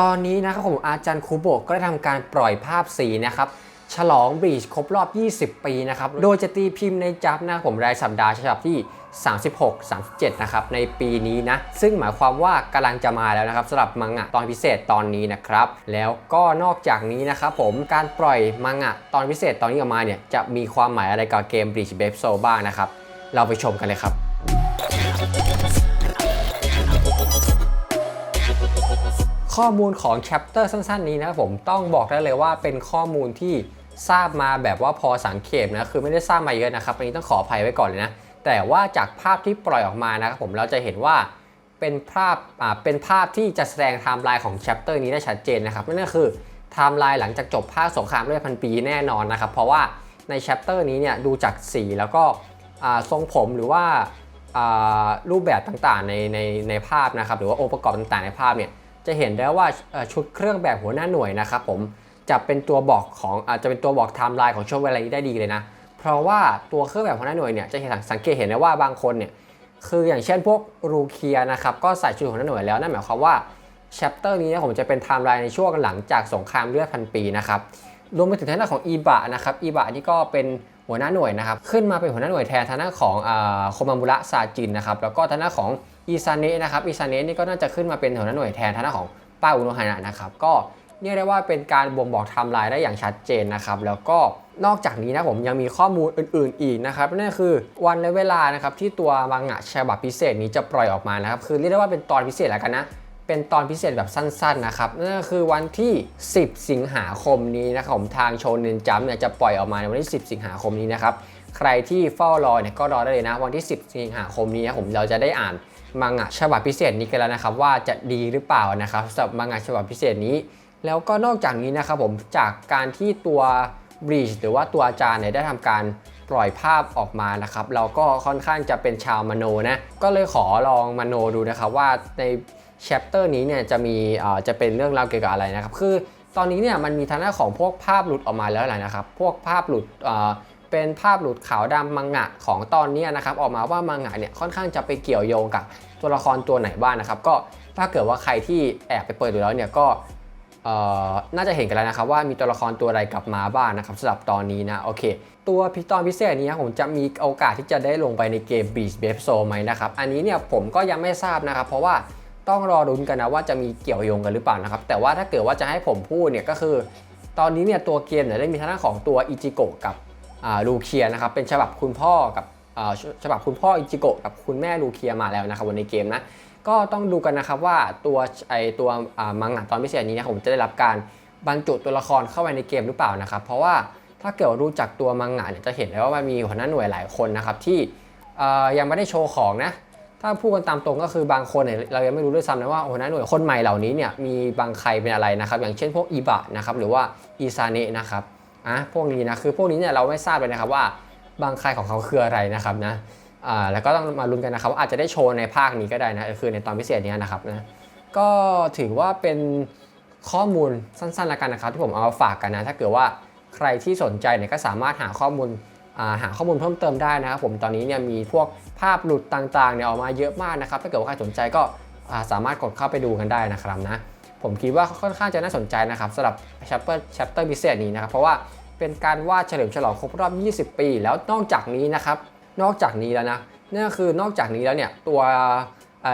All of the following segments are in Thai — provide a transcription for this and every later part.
ตอนนี้นะครับผมอาจารย์คูโบะก็ได้ทำการปล่อยภาพสีนะครับฉลองบีชครบรอบ 20 ปีนะครับ โดยจะตีพิมพ์ในจับนะผมรายสัปดาห์ฉบับที่ 36 37 นะครับ ในปีนี้นะ ซึ่งหมายความว่ากำลังจะมาแล้วนะครับสำหรับมังงะตอนพิเศษตอนนี้นะครับ แล้วก็นอกจากนี้นะครับผมการปล่อยมังงะตอนพิเศษตอนนี้ออกมาเนี่ย จะมีความหมายอะไรกับเกม Bleach b a b e Soul บ้างนะครับ เราไปชมกันเลยครับ ข้อมูลของแชปเตอร์สั้นๆ นี้นะครับผมต้องบอกได้เลยว่าเป็นข้อมูลที่ทราบมาแบบว่าพอสังเขปนะคือไม่ได้ทราบมาเยอะนะครับอันนี้ต้องขออภัยไว้ก่อนเลยนะ แต่ว่าจากภาพที่ปล่อยออกมานะครับผมเราจะเห็นว่าเป็นภาพอ่าเป็นภาพที่จะแสดงไทม์ไลน์ของแชปเตอร์นี้ได้ชัดเจนนะครับนั่นก็คือไทม์ไลน์หลังจากจบภาคสงครามเลือพันปีแน่นอนนะครับเพราะว่าในแชปเตอร์นี้เนี่ยดูจากสีแล้วก็ทรงผมหรือว่ารูปแบบต่างๆในในในภาพนะครับหรือว่าองค์ประกอบต่างๆในภาพเนี่ย จะเห็นได้ว่าชุดเครื่องแบบหัวหน้าหน่วยนะครับผมจะเป็นตัวบอกของอาจจะเป็นตัวบอกไทม์ไลน์ของช่วงเวลานี้ได้ดีเลยนะ เพราะว่าตัวเครื่องแบบหัวหน้าหน่วยเนี่ยจะเห็นสังเกตเห็นได้ว่าบางคนเนี่ยคืออย่างเช่นพวกรูเคียนะครับก็ใส่ชุดหัวหน้าหน่วยแล้วนั่นหมายความว่าแชปเตอร์นี้นะผมจะเป็นไทม์ไลน์ในช่วงหลังจากสงครามเลือดพันปีนะครับรวมไปถึงทางด้านของอีบะนะครับอีบะนี่ก็เป็น หัวหน้าหน่วยนะครับขึ้นมาเป็นหัวหน้าหน่วยแทนทางด้านของอาโคมามุระซาจินนะครับแล้วก็ทางด้านของอีซาเนะนะครับอีซาเนะนี่ก็น่าจะขึ้นมาเป็นหัวหน้าหน่วยแทนทางด้านของป้าอุโนฮานะนะครับก็เรียกได้ว่าเป็นการบ่งบอกไทม์ไลน์ได้อย่างชัดเจนนะครับแล้วก็นอกจากนี้นะผมยังมีข้อมูลอื่น ๆ อีกนะครับนั่นคือวันและเวลานะครับที่ตัวมังงะฉบับพิเศษนี้จะปล่อยออกมานะครับคือเรียกได้ว่าเป็นตอนพิเศษแล้วกันนะ เป็นตอนพิเศษแบบสั้นๆนะครับนั่นก็คือวันที่ 10 สิงหาคมนี้นะครับผมทางโชนเนนจัมเนี่ยจะปล่อยออกมาในวันที่ 10 สิงหาคมนี้นะครับใครที่เฝ้ารอเนี่ยก็รอได้เลยนะ วันที่ 10 สิงหาคมนี้นะผมเราจะได้อ่านมังงะฉบับพิเศษนี้กันแล้วนะครับว่าจะดีหรือเปล่านะครับสำหรับมังงะฉบับพิเศษนี้ แล้วก็นอกจากนี้นะครับผมจากการที่ตัวบรีชหรือว่าตัวอาจารย์เนี่ยได้ทำการปล่อยภาพออกมานะครับ เราก็ค่อนข้างจะเป็นชาวมโนนะก็เลยขอลองมโนดูนะครับว่าใน แชปเตอร์นี้เนี่ยจะมีอ่อจะเป็นเรื่องราวเกี่ยวกับอะไรนะครับ คือตอนนี้เนี่ยมันมีทางด้านของพวกภาพหลุดออกมาแล้วแหละนะครับ พวกภาพหลุดเอ่อเป็นภาพหลุดขาวดำมังงะของตอนนี้นะครับ ออกมาว่ามังงะเนี่ยค่อนข้างจะไปเกี่ยวโยงกับตัวละครตัวไหนบ้างนะครับ ก็ถ้าเกิดว่าใครที่แอบไปเปิดดูแล้วเนี่ยก็น่าจะเห็นกันแล้วนะครับว่ามีตัวละครตัวใดกลับมาบ้างนะครับสำหรับตอนนี้นะโอเค ตัวพิตอนพิเศษนี้ผมจะมีโอกาสที่จะได้ลงไปในเกม Beast b a b e Soul ไหมนะครับ อันนี้เนี่ยผมก็ยังไม่ทราบนะครับ เพราะว่า ต้องรอรุ้นกันนะว่าจะมีเกี่ยวโยงกันหรือเปล่านะครับ แต่ว่าถ้าเกิดว่าจะให้ผมพูดเนี่ยก็คือ ตอนนี้เนี่ยตัวเกมเนี่ยได้มีทางด้านของตัวอิจิโกะกับอ่าลูเคียนะครับเป็นฉบับคุณพ่อกับอ่าฉบับคุณพ่ออิจิโกะกับคุณแม่ลูเคียมาแล้วนะครับวันในเกมนะก็ต้องดูกันนะครับว่าตัวไอตัวอ่ามังงะตอนพิเศษนี้นะผมจะได้รับการบรรจุตัวละครเข้าไปในเกมหรือเปล่านะครับ เพราะว่าถ้าเกิดรู้จักตัวมังงะเนี่ยจะเห็นได้ว่ามันมีหัวหน้าหน่วยหลายคนนะครับที่อ่อยังไม่ได้โชว์ของนะ ถ้าพูดกันตามตรงก็คือบางคนเนี่ยเรายังไม่รู้ด้วยซ้ำนะว่าหัวหน้าหน่วยคนใหม่เหล่านี้เนี่ยมีบางใครเป็นอะไรนะครับ อย่างเช่นพวกอีบะนะครับหรือว่าอีซาเนะนะครับอะพวกนี้นะคือพวกนี้เนี่ยเราไม่ทราบเลยนะครับว่าบางใครของเขาคืออะไรนะครับนะอ่าแล้วก็ต้องมาลุ้นกันนะครับว่าอาจจะได้โชว์ในภาคนี้ก็ได้นะคือในตอนพิเศษนี้นะครับนะก็ถือว่าเป็นข้อมูลสั้นๆล้วกันนะครับ ที่ผมเอามาฝากกันนะ ถ้าเกิดว่าใครที่สนใจเนี่ยก็สามารถหาข้อมูล หาข้อมูลเพิ่มเติมได้นะครับผมตอนนี้เนี่ยมีพวกภาพหลุดต่างๆเนี่ยออกมาเยอะมากนะครับถ้าเกิดว่าใครสนใจก็สามารถกดเข้าไปดูกันได้นะครับนะผมคิดว่าค่อนข้างจะน่าสนใจนะครับสำหรับ chapter chapter พิเศษนี้นะครับเพราะว่าเป็นการวาดเฉลิมฉลองครบรอบ 20 ปี แล้วนอกจากนี้นะครับนอกจากนี้แล้วนะนั่นคือนอกจากนี้แล้วเนี่ยตัวไอ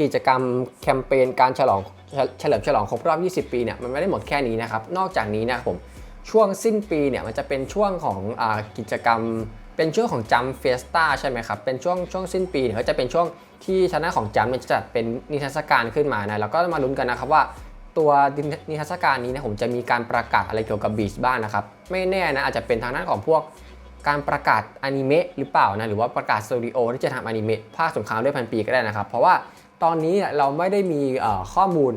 กิจกรรมแคมเปญการฉลองเฉลิมฉลองครบรอบ 20 ปีเนี่ยมันไม่ได้หมดแค่นี้นะครับนอกจากนี้นะครับผม ช่วงสิ้นปีเนี่ยมันจะเป็นช่วงของอกิจกรรม เป็นช่วงของจัมเฟสตาใช่ไหมครับ เป็นช่วงช่วงสิ้นปีเนี่ยจะเป็นช่วงที่ชนะของจัมเนี่ยจะจัดเป็นนิทรรศการขึ้นมานะแล้วก็มาลุ้นกันนะครับว่าตัวนิทรรศการนี้นะผมจะมีการประกาศอะไรเกี่ยวกับบีชบ้างนะครับ ไม่แน่นะอาจจะเป็นทางด้านของพวกการประกาศอนิเมะหรือเปล่านะหรือว่าประกาศสตูดิโอที่จะทำอนิเมะภาคสงครามด้วยพันปีก็ได้นะครับ เพราะว่าตอนนี้เราไม่ได้มีข้อมูล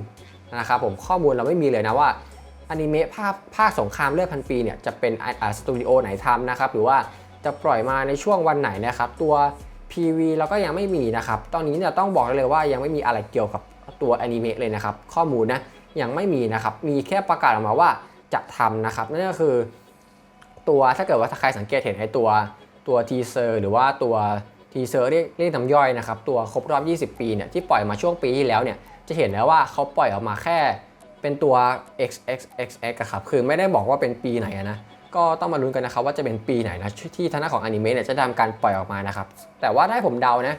นะครับผมข้อมูลเราไม่มีเลยนะว่า อนิเมะภาคภาคสงครามเลือดพันปีเนี่ยจะเป็นอ่าสตูดิโอไหนทำนะครับหรือว่าจะปล่อยมาในช่วงวันไหนนะครับตัว PV เราก็ยังไม่มีนะครับ ตอนนี้เนี่ยต้องบอกเลยว่ายังไม่มีอะไรเกี่ยวกับตัวอนิเมะเลยนะครับ ข้อมูลนะยังไม่มีนะครับ มีแค่ประกาศออกมาว่าจะทำนะครับ นั่นก็คือ ตัวถ้าเกิดว่าถ้าใครสังเกตเห็นไอ้ตัวตัวทีเซอร์หรือว่าตัวทีเซอร์เรียกเรียกน้ำย่อยนะครับ ตัวครบรอบ 20 ปีเนี่ยที่ปล่อยมาช่วงปีที่แล้วเนี่ยจะเห็นแล้วว่าเขาปล่อยออกมาแค่ เป็นตัว XXXX อะครับ คือไม่ได้บอกว่าเป็นปีไหนนะ ก็ต้องมาลุ้นกันนะครับว่าจะเป็นปีไหนนะ ที่ทางด้านของอนิเมะเนี่ยจะทำการปล่อยออกมานะครับ แต่ว่าถ้าผมเดานะ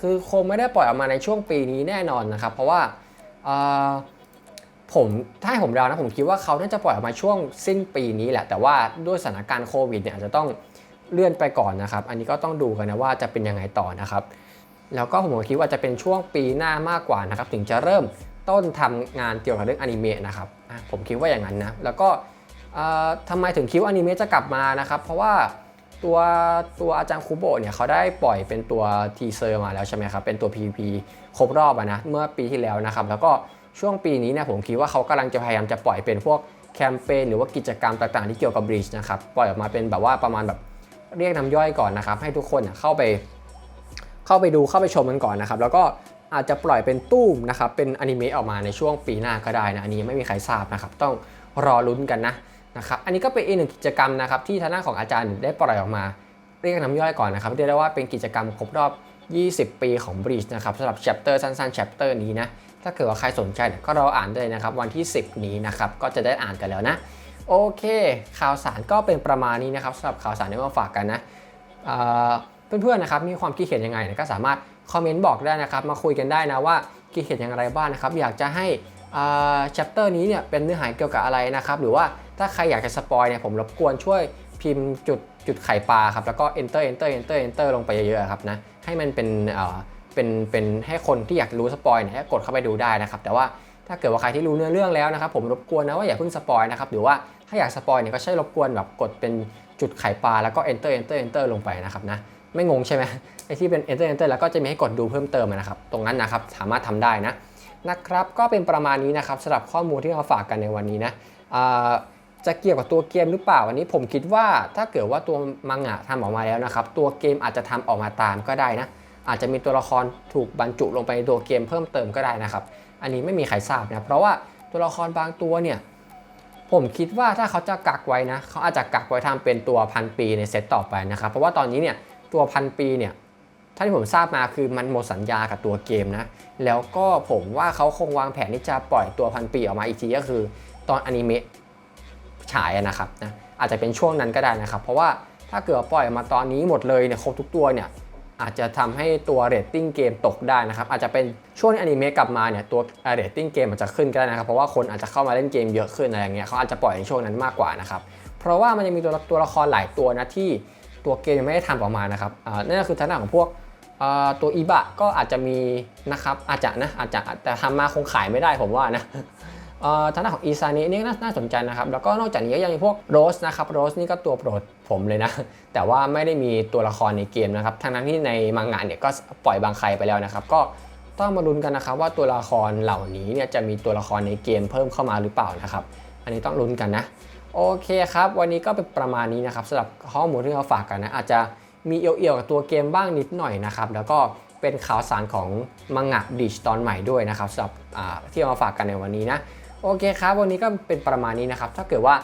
คือคงไม่ได้ปล่อยออกมาในช่วงปีนี้แน่นอนนะครับ เพราะว่าผมถ้าผมเดานะผมคิดว่าเขาน่าจะปล่อยออกมาช่วงสิ้นปีนี้แหละ แต่ว่าด้วยสถานการณ์โควิดเนี่ยอาจจะต้องเลื่อนไปก่อนนะครับ อันนี้ก็ต้องดูกันนะว่าจะเป็นยังไงต่อนะครับ แล้วก็ผมคิดว่าจะเป็นช่วงปีหน้ามากกว่านะครับ ถึงจะเริ่ม ต้นทำงานเกี่ยวกับเรื่องอนิเมะนะครับผมคิดว่าอย่างนั้นนะแล้วก็ทำไมถึงคิดว่าอนิเมะจะกลับมานะครับ เพราะว่าตัวตัวอาจารย์คูโบะเนี่ยเขาได้ปล่อยเป็นตัวทีเซอร์มาแล้วใช่ไหมครับเป็นตัว PVP ครบรอบอะนะเมื่อปีที่แล้วนะครับ แล้วก็ช่วงปีนี้เนี่ยผมคิดว่าเขากำลังจะพยายามจะปล่อยเป็นพวกแคมเปญหรือว่ากิจกรรมต่างๆที่เกี่ยวกับบริดจ์นะครับปล่อยออกมาเป็นแบบว่าประมาณแบบเรียกน้ำย่อยก่อนนะครับ ให้ทุกคนเข้าไป เข้าไปดูเข้าไปชมกันก่อนนะครับ แล้วก็ อาจจะปล่อยเป็นตู้มนะครับ เป็นอนิเมะออกมาในช่วงปีหน้าก็ได้นะ อันนี้ไม่มีใครทราบนะครับ ต้องรอลุ้นกันนะนะครับ อันนี้ก็เป็นอีกหนึ่งกิจกรรมนะครับที่ทางด้านของอาจารย์ได้ปล่อยออกมา เรียกน้ำย่อยก่อนนะครับเรียกได้ว่าเป็นกิจกรรมครบรอบ 20 ปีของ Breach นะครับสำหรับ chapter สั้นๆ chapter นี้นะ ถ้าเกิดว่าใครสนใจก็รออ่านได้เลยนะครับ วันที่ 10 นี้นะครับ ก็จะได้อ่านกันแล้วนะ โอเค ข่าวสารก็เป็นประมาณนี้นะครับสำหรับข่าวสารที่มาฝากกันนะเเพื่อนๆนะครับ มีความคิดเห็นยังไงก็สามารถ คอมเมนต์บอกได้นะครับ มาคุยกันได้นะว่าคิดเห็นอย่างไรบ้างนะครับ อยากจะให้อ่า chapter นี้เนี่ยเป็นเนื้อหาเกี่ยวกับอะไรนะครับ หรือว่าถ้าใครอยากจะสปอยเนี่ยผมรบกวนช่วยพิมพ์จุดจุดไข่ปลาครับ แล้วก็ enter enter enter enter ลงไปเยอะๆครับนะ ให้มันเป็นเอ่อเป็นเป็นให้คนที่อยากรู้สปอยเนี่ยกดเข้าไปดูได้นะครับ แต่ว่าถ้าเกิดว่าใครที่รู้เนื้อเรื่องแล้วนะครับ ผมรบกวนนะว่าอย่าเพิ่งสปอยนะครับ หรือว่าถ้าอยากสปอยเนี่ยก็ใช้รบกวนแบบกดเป็นจุดไข่ปลาแล้วก็ enter enter enter ลงไปนะครับนะ ไม่งงใช่ไหมไอที่เป็น enter enter แล้วก็จะมีให้กดดูเพิ่มเติมนะครับ ตรงนั้นนะครับสามารถทำได้นะนะครับก็เป็นประมาณนี้นะครับสำหรับข้อมูลที่มาฝากกันในวันนี้นะจะเกี่ยวกับตัวเกมหรือเปล่าวันนี้ผมคิดว่าถ้าเกิดว่าตัวมังงะทำออกมาแล้วนะครับ ตัวเกมอาจจะทำออกมาตามก็ได้นะ อาจจะมีตัวละครถูกบรรจุลงไปในตัวเกมเพิ่มเติมก็ได้นะครับ อันนี้ไม่มีใครทราบนะ เพราะว่าตัวละครบางตัวเนี่ย ผมคิดว่าถ้าเขาจะกักไว้นะ เขาอาจจะกักไว้ทำเป็นตัวพันปีในเซตต่อไปนะครับ เพราะว่าตอนนี้เนี่ย ตัวพันปีเนี่ยถ้านที่ผมทราบมาคือมันหมดสัญญากับตัวเกมนะ แล้วก็ผมว่าเขาคงวางแผนที่จะปล่อยตัวพันปีออกมาอีกทีก็คือ ตอนอนิเมะฉายนะครับนะอาจจะเป็นช่วงนั้นก็ได้นะครับ เพราะว่าถ้าเกิดปล่อยออกมาตอนนี้หมดเลยเนี่ยครบทุกตัวเนี่ยอาจจะทำให้ตัวเรตติ้งเกมตกได้นะครับอาจจะเป็นช่วงที่อนิเมะกลับมาเนี่ยตัวเรตติ้งเกมอาจจะขึ้นก็ได้นะครับเพราะว่าคนอาจจะเข้ามาเล่นเกมเยอะขึ้นอะไรอย่างเงี้ยเขาอาจจะปล่อยในช่วงนั้นมากกว่านะครับเพราะว่ามันจะมีตัวตัวละครหลายตัวนะที่ ตัวเกมยังไม่ได้ทำออกมานะครับนั่นก็คือทางด้านของพวกตัวอีบะก็อาจจะมีนะครับอาจจะนะอาจจะแต่ทำมาคงขายไม่ได้ผมว่านะทางด้านของอีซานินี่น่าน่าสนใจนะครับ แล้วก็นอกจากนี้ก็ยังมีพวกโรสนะครับโรสนี่ก็ตัวโปรดผมเลยนะ แต่ว่าไม่ได้มีตัวละครในเกมนะครับทั้งนั้นที่ในมังงะเนี่ยก็ปล่อยบางใครไปแล้วนะครับ ก็ต้องมาลุ้นกันนะครับว่าตัวละครเหล่านี้เนี่ยจะมีตัวละครในเกมเพิ่มเข้ามาหรือเปล่านะครับ อันนี้ต้องลุ้นกันนะ โอเคครับ วันนี้ก็เป็นประมาณนี้นะครับสำหรับข้อมูลที่เราฝากกันนะ อาจจะมีเอี่ยวๆกับตัวเกมบ้างนิดหน่อยนะครับ แล้วก็เป็นข่าวสารของมังงะดิชตอนใหม่ด้วยนะครับสำหรับที่เราฝากกันในวันนี้นะ โอเคครับ วันนี้ก็เป็นประมาณนี้นะครับ ถ้าเกิดว่า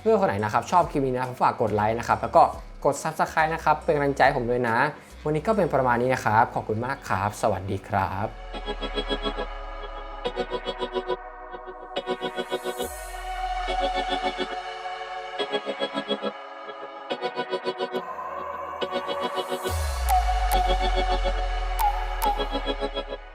เพื่อนคนไหนนะครับ ชอบคลิปนี้นะฝากกดไลค์นะครับ แล้วก็กด Subscribe นะครับ เป็นกำลังใจผมด้วยนะ วันนี้ก็เป็นประมาณนี้นะครับ ขอบคุณมากครับ สวัสดีครับ Thank you.